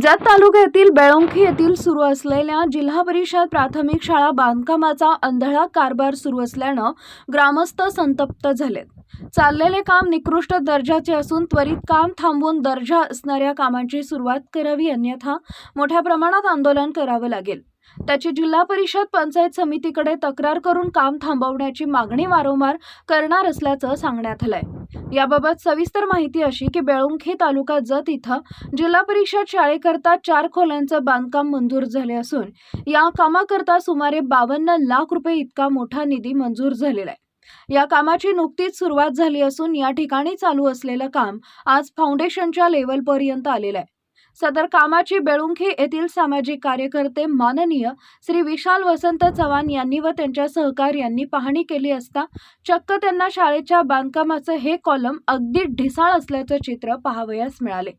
जत तालुक्यातील बेळोंखी येथील सुरू असलेल्या जिल्हा परिषद प्राथमिक शाळा बांधकामाचा अंधळा कारभार सुरू असल्यानं ग्रामस्थ संतप्त झालेत. चाललेले काम निकृष्ट दर्जाचे असून त्वरित काम थांबवून दर्जा असणाऱ्या कामांची सुरुवात करावी अन्यथा मोठ्या प्रमाणात आंदोलन करावं लागेल. त्याची जिल्हा परिषद पंचायत समितीकडे तक्रार करून काम थांबवण्याची मागणी वारंवार करणार असल्याचं सांगण्यात आलंय. याबाबत सविस्तर माहिती अशी की बेळुंखी तालुका जत इथं जिल्हा परिषद शाळेकरता चार खोल्यांचं बांधकाम मंजूर झाले असून या कामाकरता सुमारे बावन्न लाख रुपये इतका मोठा निधी मंजूर झालेला आहे. या कामाची नुकतीच सुरुवात झाली असून या ठिकाणी चालू असलेलं काम आज फाउंडेशनच्या लेवलपर्यंत आलेलं आहे. सदर कामाची बेळुंखी येथील सामाजिक कार्यकर्ते माननीय श्री विशाल वसंत चव्हाण यांनी व त्यांच्या सहकार्यांनी पाहणी केली असता चक्क त्यांना शाळेच्या बांधकामाचं हे कॉलम अगदी ढिसाळ असल्याचं चित्र पाहावयास मिळाले.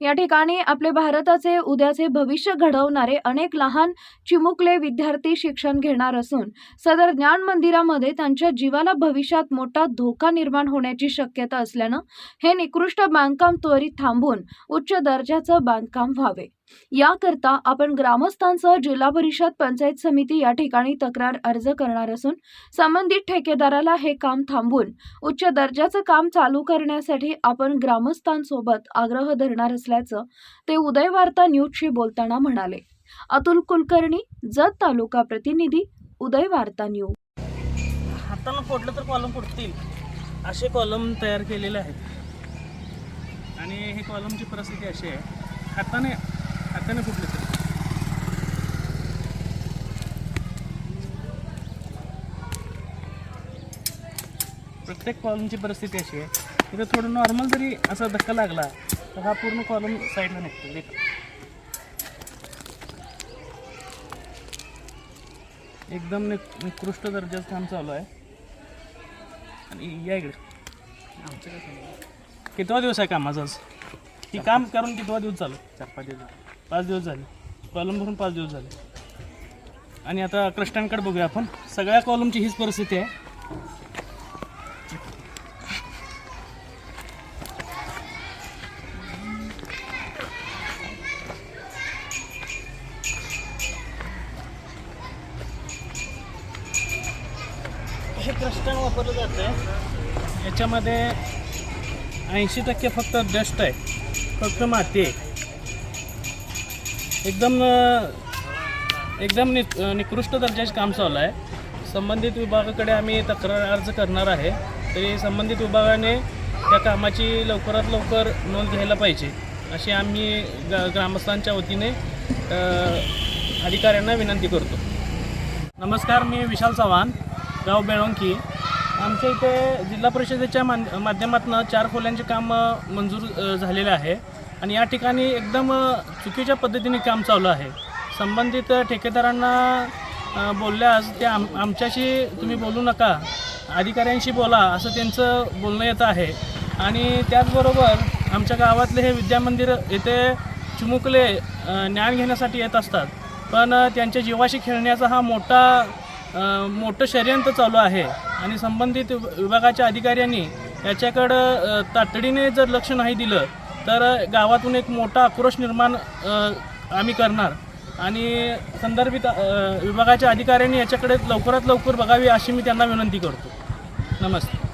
या ठिकाणी आपले भारताचे उद्याचे भविष्य घडवणारे अनेक लहान चिमुकले विद्यार्थी शिक्षण घेणार असून सदर ज्ञान मंदिरामध्ये त्यांच्या जीवाला भविष्यात मोठा धोका निर्माण होण्याची शक्यता असल्यानं हे निकृष्ट बांधकाम त्वरित थांबून उच्च दर्जाचं बांधकाम व्हावे. याकरता आपण ग्रामस्थांसह जिल्हा परिषद पंचायत समिती या ठिकाणी तक्रार अर्ज करणार असून संबंधित ठेकेदाराला हे काम थांबवून उच्च दर्जाचं काम चालू करण्यासाठी आपण ग्रामस्थांसोबत आग्रह धरणार असल्याचं ते उदय वार्ता न्यूजशी बोलताना म्हणाले. अतुल कुलकर्णी जत तालुका प्रतिनिधी उदय वार्ता न्यूज. हातानं फोडलं तर कॉलम फुटतील. असे कॉलम तयार केलेले आहेत. आणि हे कॉलमची परिस्थिती अशी आहे. हाताने हाताने फुटले तर प्रत्येक कॉलमची परिस्थिती अशी आहे. तिथे थोडं नॉर्मल जरी असा धक्का लागला तर हा पूर्ण कॉलम साईडला निघतो देखा एकदम नि निकृष्ट दर्जाचं काम चालू आहे. आणि या इकडे. आमचं काय कितवा दिवस आहे कामाचा ही काम करून कितवा दिवस चालू? चार पाच दिवस पाच दिवस झाले. कॉलम भरून पाच दिवस झाले. आणि आता क्रस्टांकडे बघूया आपण. सगळ्या कॉलमची हीच परिस्थिती आहे. हे क्रस्टन वापरलं जातं याच्यामध्ये ऐंशी टक्के फक्त डस्ट आहे. फक्त माती आहे. एकदम एकदम नि निकृष्ट दर्जाचे काम चालू आहे. संबंधित विभागाकडे आम्ही तक्रार अर्ज करणार आहे. तरी संबंधित विभागाने त्या कामाची लवकरात लवकर नोंद घ्यायला पाहिजे अशी आम्ही ग ग्रामस्थांच्या वतीने अधिकाऱ्यांना विनंती करतो. नमस्कार मी विशाल चव्हाण गाव बेळोंकी. आमच्या इथे जिल्हा परिषदेच्या मान माध्यमातून चार खोल्यांचे काम मंजूर झालेलं झालेले आहे. आणि या ठिकाणी एकदम चुकीच्या पद्धतीने काम चालू आहे. संबंधित ठेकेदारांना बोलल्यास ते आम आमच्याशी तुम्ही बोलू नका अधिकाऱ्यांशी बोला असं त्यांचं बोलणं येतं आहे. आणि त्याचबरोबर आमच्या गावातले हे विद्यामंदिर येथे चिमुकले ज्ञान घेण्यासाठी येत असतात. पण त्यांच्या जीवाशी खेळण्याचा हा मोठा मोठं षडयंत्र चालू आहे. आणि संबंधित विभागाच्या अधिकाऱ्यांनी याच्याकडं तातडीने जर लक्ष नाही दिलं तर गावातून एक मोठा आक्रोश निर्माण आम्ही करणार. आणि संदर्भित विभागाच्या अधिकाऱ्यांनी याच्याकडे लवकरात लवकर बघावी अशी मी त्यांना विनंती करतो. नमस्ते